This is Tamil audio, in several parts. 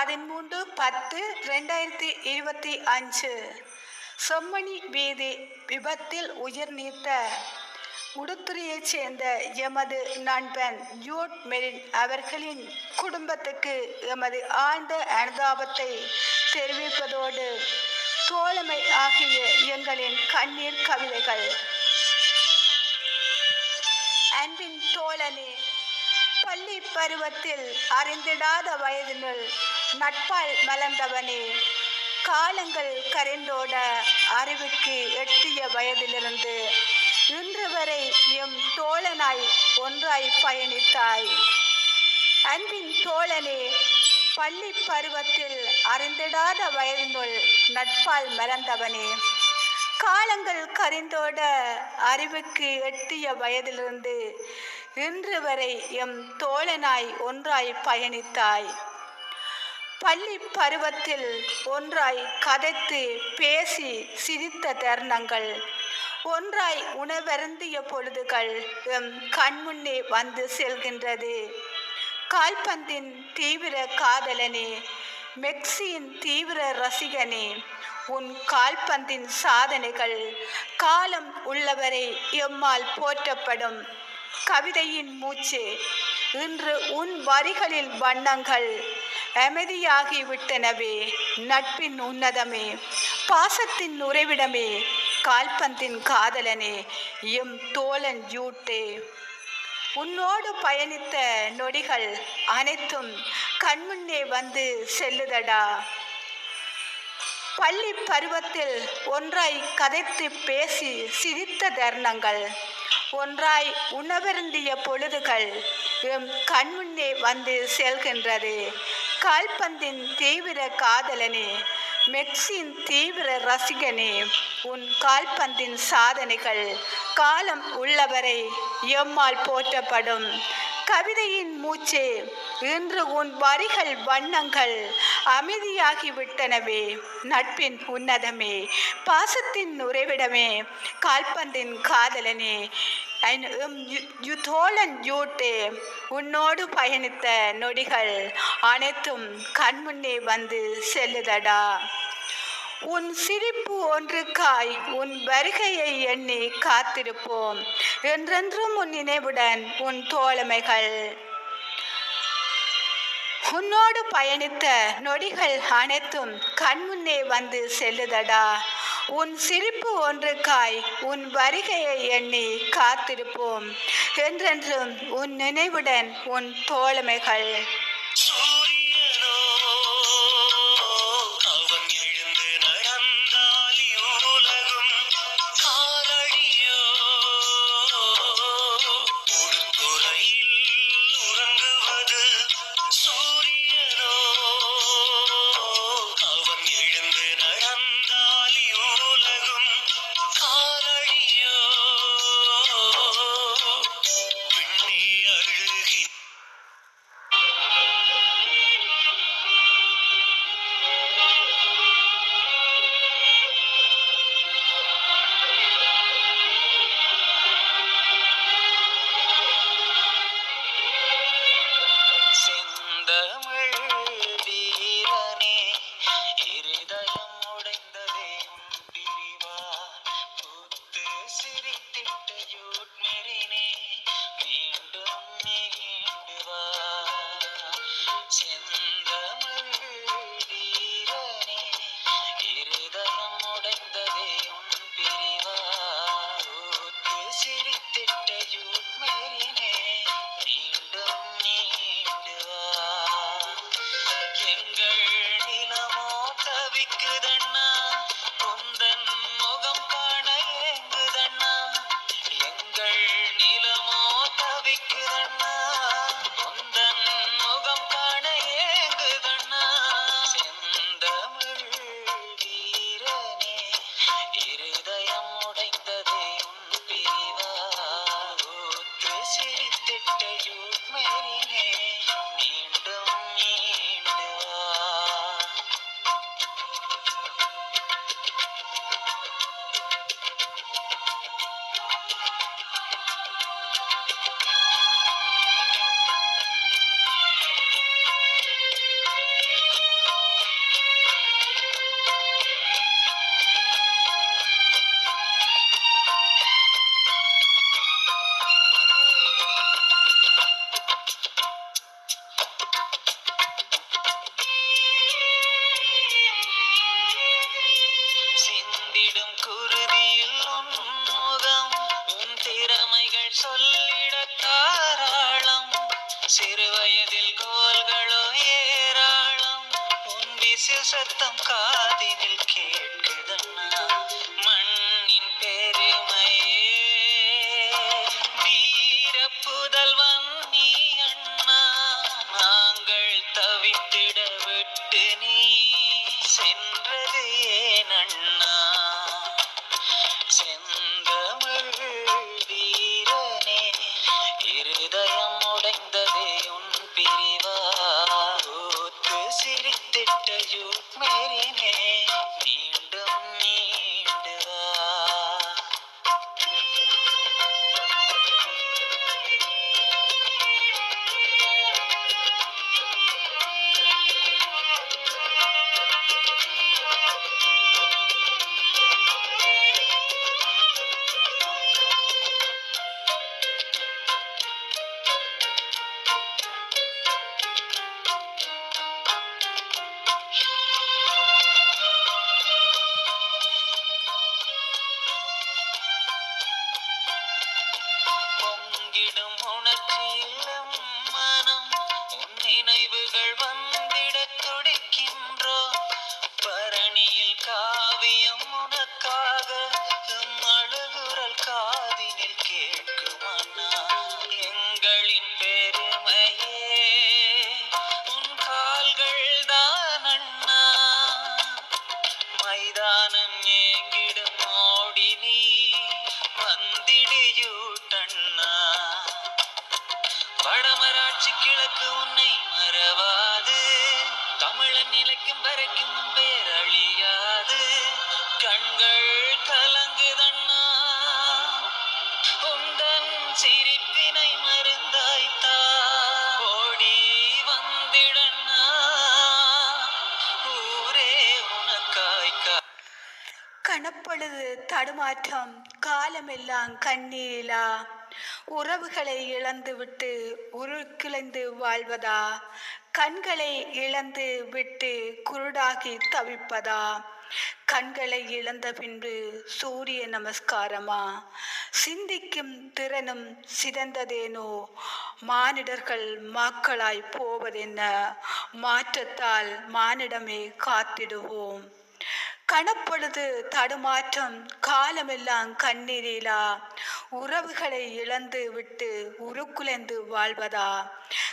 பதிமூன்று பத்து ரெண்டாயிரத்தி இருபத்தி அஞ்சு. செம்மணி வீதி விபத்தில் உயிர் நீத்த உடுத்துறையைச் சேர்ந்த எமது நண்பன் ஜூட் மெரின் அவர்களின் குடும்பத்துக்கு எமது ஆழ்ந்த அனுதாபத்தை தெரிவிப்பதோடு தோழமை ஆகிய எங்களின் கண்ணீர் கவிதைகள். அன்பின் தோழனே பள்ளி பருவத்தில் அறிந்திடாத வயதினுள் நட்பால் மலர்ந்தவனே காலங்கள் கரைந்தோட அறிவுக்கு எட்டிய வயதிலிருந்து இன்று வரை எம் தோழனாய் ஒன்றாய் பயணித்தாய். அன்பின் தோழனே பள்ளி பருவத்தில் அறிந்திடாத வயதினுள் நட்பால் மறந்தவனே காலங்கள் கரிந்தோட அறிவுக்கு எட்டிய வயதிலிருந்து இன்று வரை எம் தோழனாய் ஒன்றாய் பயணித்தாய். பள்ளி பருவத்தில் ஒன்றாய் கதைத்து பேசி சிரித்த தருணங்கள். ஒன்றாய் உணவருந்திய பொழுதுகள் எம் கண்முன்னே வந்து செல்கின்றது. கால்பந்தின் தீவிர காதலனே மெக்சியின் தீவிர ரசிகனே உன் கால்பந்தின் சாதனைகள் காலம் உள்ளவரை எம்மால் போற்றப்படும். கவிதையின் மூச்சு இன்று உன் வரிகளில் வண்ணங்கள் அமைதியாகிவிட்டனவே. நட்பின் உன்னதமே பாசத்தின் உறைவிடமே கால்பந்தின் காதலனே எம் தோழன் ஜூட்டே. உன்னோடு பயணித்த நொடிகள் அனைத்தும் கண்முன்னே வந்து செல்லுதடா. பள்ளி பருவத்தில் ஒன்றாய் கதைத்து பேசி சிரித்த தருணங்கள் ஒன்றாய் உணவருந்திய பொழுதுகள் எம் கண்முன்னே வந்து செல்கின்றது. கால்பந்தின் தீவிர காதலனே மெக்சின் தீவிர ரசிகனே உன் கால்பந்தின் சாதனைகள் காலம் உள்ளவரை எம்மால் போற்றப்படும். கவிதையின் மூச்சே இன்று உன் வரிகள் வண்ணங்கள் அமைதியாகிவிட்டனவே. நட்பின் உன்னதமே பாசத்தின் உறைவிடமே கால்பந்தின் காதலனே. யு- யூட்டே உன்னோடு பயணித்த நொடிகள் அனைத்தும் கண்முன்னே வந்து செல்லுதடா. உன் சிரிப்பு ஒன்றுக்காய் உன் வருகையை எண்ணி காத்திருப்போம். என்றென்றும் உன் நினைவுடன் உன் தோழமைகள். உன்னோடு பயணித்த நொடிகள் அனைத்தும் கண்முன்னே வந்து செல்லுதடா. உன் சிரிப்பு ஒன்றுக்காய் உன் வருகையை எண்ணி காத்திருப்போம். என்றென்றும் உன் நினைவுடன் உன் தோழமைகள். சொல்லிட தாராளம். சிறுவயதில் கோல்களோ ஏராளம். உன் விசில் சத்தம் காதினில் கேட்குதண்ணா. மண்ணின் பெருமையே. வீர புதல்வன் நீ அண்ணா. நாங்கள் தவித்திட விட்டு நீ சென்றது ஏன் அண்ணா? தடுமாற்றம் காலமெல்லாம் கண்ணீரிலா உறவுகளை இழந்துவிட்டு உருக்கிழந்து வாழ்வதா? கண்களை இழந்து விட்டு குருடாகி தவிப்பதா? கண்களை இழந்த பின்பு சூரிய நமஸ்காரமா? சிந்திக்கும் திறனும் சிதந்ததேனோ? மானிடர்கள் மாக்களாய் போவதென்ன? மாற்றத்தால் மானிடமே காத்திடுவோம். கணப்பொழுது தடுமாற்றம் காலமெல்லாம் கண்ணீரிலா. உறவுகளை இழந்து விட்டு உருக்குலைந்து வாழ்வதா?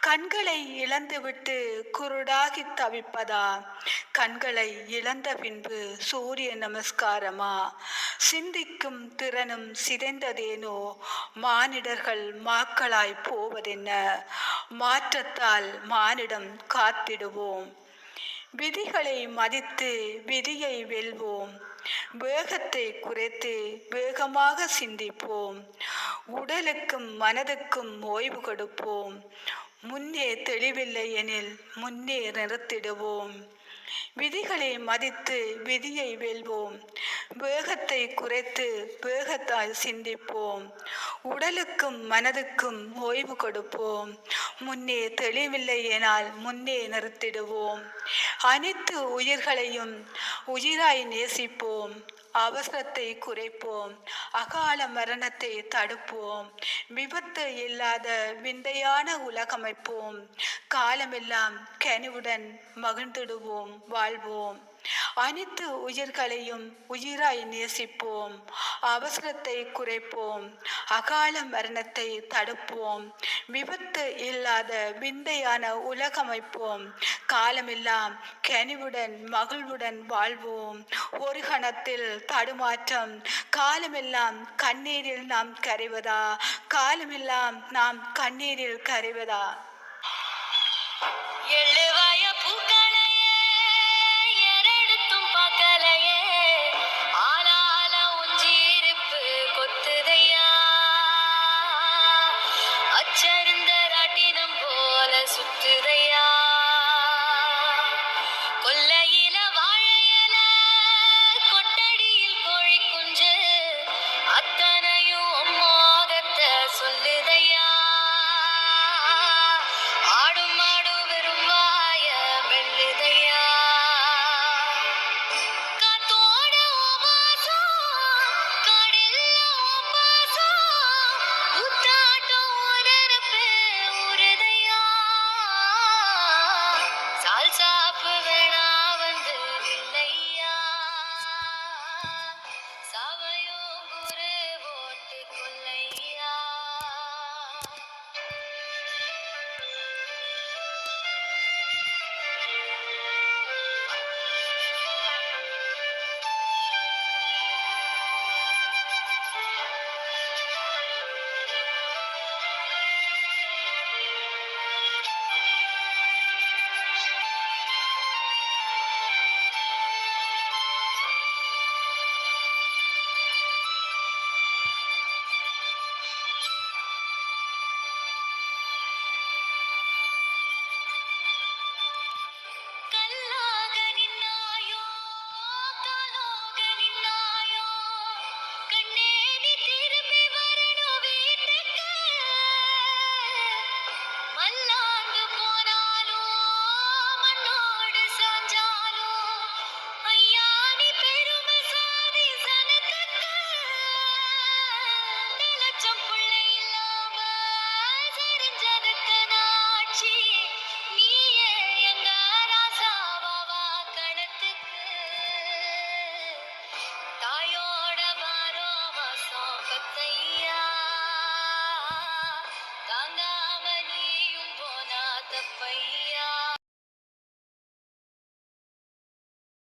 கண்களை இழந்து விட்டு குருடாகி தவிப்பதா? கண்களை இழந்த பின்பு சூரிய நமஸ்காரமா? சிந்திக்கும் திறனும் சிதைந்ததேனோ? மானிடர்கள் மாக்களாய் போவதென்ன? மாற்றத்தால் மானிடம் காத்திடுவோம். விதிகளை மதித்து விதியை வெல்வோம். வேகத்தை குறைத்து வேகமாக சிந்திப்போம். உடலுக்கும் மனதுக்கும் ஓய்வு கொடுப்போம். முன்னே தெளிவில்லை எனில் முன்னே நிறுத்திடுவோம். விதிகளை மதித்து விதியை வெல்வோம். வேகத்தை குறைத்து வேகத்தால் சிந்திப்போம். உடலுக்கும் மனதுக்கும் ஓய்வு கொடுப்போம். முன்னே தெளிவில்லை எனால் முன்னே நிறுத்திடுவோம். அனைத்து உயிர்களையும் உயிராய் நேசிப்போம். அவசரத்தை குறைப்போம். அகால மரணத்தை தடுப்போம். விபத்து இல்லாத விந்தையான உலகமைப்போம் காலமெல்லாம் கனிவுடன் மகிழ்ந்திடுவோம் வாழ்வோம். அனைத்து உயிர்களையும் உயிராய் நேசிப்போம். அவசரத்தை குறைப்போம் அகால மரணத்தை தடுப்போம் விபத்து இல்லாத விந்தையான உலகமைப்போம் காலமெல்லாம் கனிவுடன் மகிழ்வுடன் வாழ்வோம். ஒரு கணத்தில் தடுமாற்றம் காலமெல்லாம் கண்ணீரில் நாம் கரைவதா? காலமெல்லாம் நாம் கண்ணீரில் கரைவதா? எழுவாய பூக்க